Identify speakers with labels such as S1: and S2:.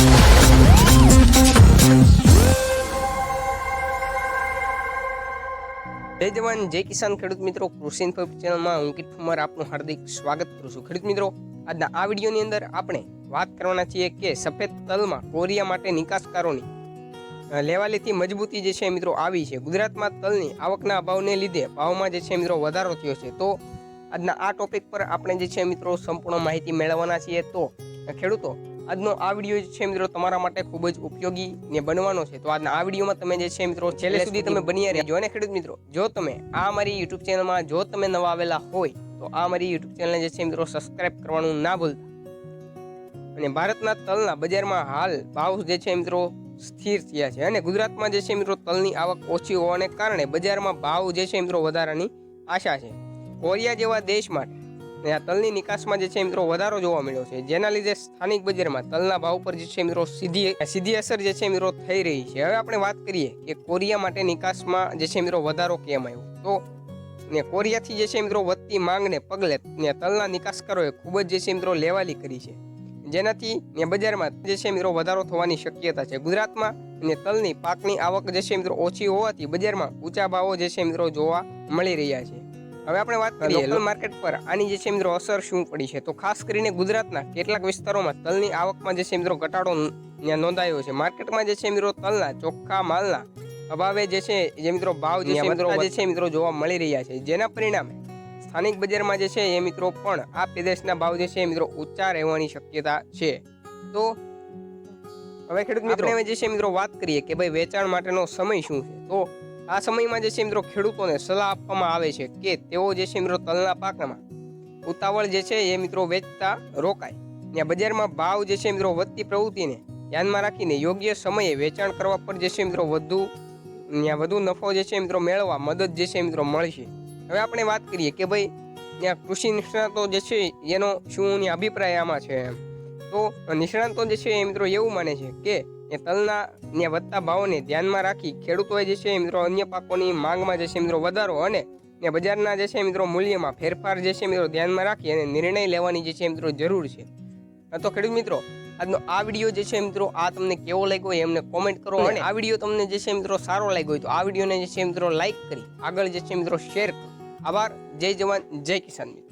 S1: જય જવાન, જય કિસાન ખેડૂત મિત્રો, કૃષિ ઇન્ફો ચેનલમાં હું કિટ આપનું હાર્દિક સ્વાગત કરું છું. ખેડૂત મિત્રો, આજના આ વિડીયોની અંદર આપણે વાત કરવાના છીએ કે સફેદ તલમાં કોરિયા માટે નિકાસકારોની લેવાલીથી મજબૂતી જે છે મિત્રો આવી છે. ગુજરાતમાં તલની આવકના અભાવને લીધે ભાવમાં જે છે મિત્રો વધારો થયો છે. તો આજના આ ટોપિક પર આપણે જે છે મિત્રો સંપૂર્ણ માહિતી મેળવવાના છીએ. તો ખેડૂતો આજનો આ વીડિયો જે છે મિત્રો તમારા માટે ખૂબ જ ઉપયોગી ને બનવાનો છે. તો આજના આ વિડીયોમાં તમે જે છે મિત્રો છેલ્લે સુધી તમે બન્યા રહેજો અને ખેડૂત મિત્રો. જો તમે આ મારી યુટ્યુબ ચેનલમાં જો તમે નવા આવેલા હોય તો આ મારી યુટ્યુબ ચેનલને જે છે મિત્રો સબસ્ક્રાઇબ કરવાનું ના ભૂલતા. અને ભારતના તલના બજારમાં હાલ ભાવ જે છે મિત્રો સ્થિર થયા છે અને ગુજરાતમાં જે છે મિત્રો તલની આવક ઓછી હોવાને કારણે બજારમાં ભાવ જે છે મિત્રો વધારાની આશા છે. કોરિયા જેવા દેશ માટે અને આ તલની નિકાસમાં જે છે મિત્રો વધારો જોવા મળ્યો છે. જેના લીધે સ્થાનિક બજારમાં તલના ભાવ પર જે છે મિત્રો સીધી સીધી અસર જે છે મિત્રો થઈ રહી છે. હવે આપણે વાત કરીએ કે કોરિયા માટે નિકાસમાં જે છે મિત્રો વધારો કેમ આવ્યો? તો ને કોરિયાથી જે છે મિત્રો વધતી માંગને પગલે ને તલના નિકાસકારોએ ખૂબ જ જે છે મિત્રો લેવાલી કરી છે. જેનાથી ને બજારમાં જે છે મિત્રો વધારો થવાની શક્યતા છે. ગુજરાતમાં ને તલની પાકની આવક જે છે મિત્રો ઓછી હોવાથી બજારમાં ઊંચા ભાવો જે છે મિત્રો જોવા મળી રહ્યા છે. હવે આપણે વાત કરીએ લોકલ માર્કેટ પર. આની જે છે મિત્રો અસર શું પડી છે? તો ખાસ કરીને ગુજરાતના કેટલાક વિસ્તારોમાં તલની આવકમાં જે છે મિત્રો ઘટાડો નોંધાયો છે. માર્કેટમાં જે છે મિત્રો તલના ચોખ્ખા માલના અભાવે જે છે જે મિત્રો ભાવ જે મિત્રો જે છે મિત્રો જોવા મળી રહ્યા છે. જેના પરિણામે સ્થાનિક બજારમાં જે છે એ મિત્રો પણ આ પ્રદેશના ભાવ જે છે મિત્રો ઊંચા રહેવાની શક્યતા છે. તો હવે ખેડૂત મિત્રો જે છે મિત્રો વાત કરીએ કે ભાઈ વેચાણ માટેનો સમય શું છે? તો આ સમયમાં જે છે મિત્રો ખેડૂતોને સલાહ આપવામાં આવે છે કે તેઓ જે છે મિત્રો તલના પાકમાં ઉતાવળ જે છે એ મિત્રો વેચતા રોકાય. ત્યાં બજારમાં ભાવ જે છે મિત્રો વધતી પ્રવૃત્તિને ધ્યાનમાં રાખીને યોગ્ય સમયે વેચાણ કરવા પર જે છે મિત્રો વધુ ત્યાં વધુ નફો જે છે મિત્રો મેળવવા મદદ જે છે મિત્રો મળશે. હવે આપણે વાત કરીએ કે ભાઈ ત્યાં કૃષિ નિષ્ણાતો જે છે એનો શું અભિપ્રાય આમાં છે એમ. તો નિષ્ણાતો જે છે એ મિત્રો એવું માને છે કે એ તલના ને વધતા ભાવોને ધ્યાનમાં રાખી ખેડૂતોએ જે છે મિત્રો અન્ય પાકોની માંગમાં જે છે મિત્રો વધારો અને ને બજારના જે છે મિત્રો મૂલ્યમાં ફેરફાર જે છે મિત્રો ધ્યાનમાં રાખી અને નિર્ણય લેવાની જે છે મિત્રો જરૂર છે. તો ખેડૂત મિત્રો આજનો આ વીડિયો જે છે મિત્રો આ તમને કેવો લાગ્યો હોય એમને કોમેન્ટ કરો અને આ વીડિયો તમને જે છે મિત્રો સારો લાગ્યો હોય તો આ વિડીયોને જે છે મિત્રો લાઈક કરી આગળ જે છે મિત્રો શેર કરો. આભાર. જય જવાન જય કિસાન મિત્રો.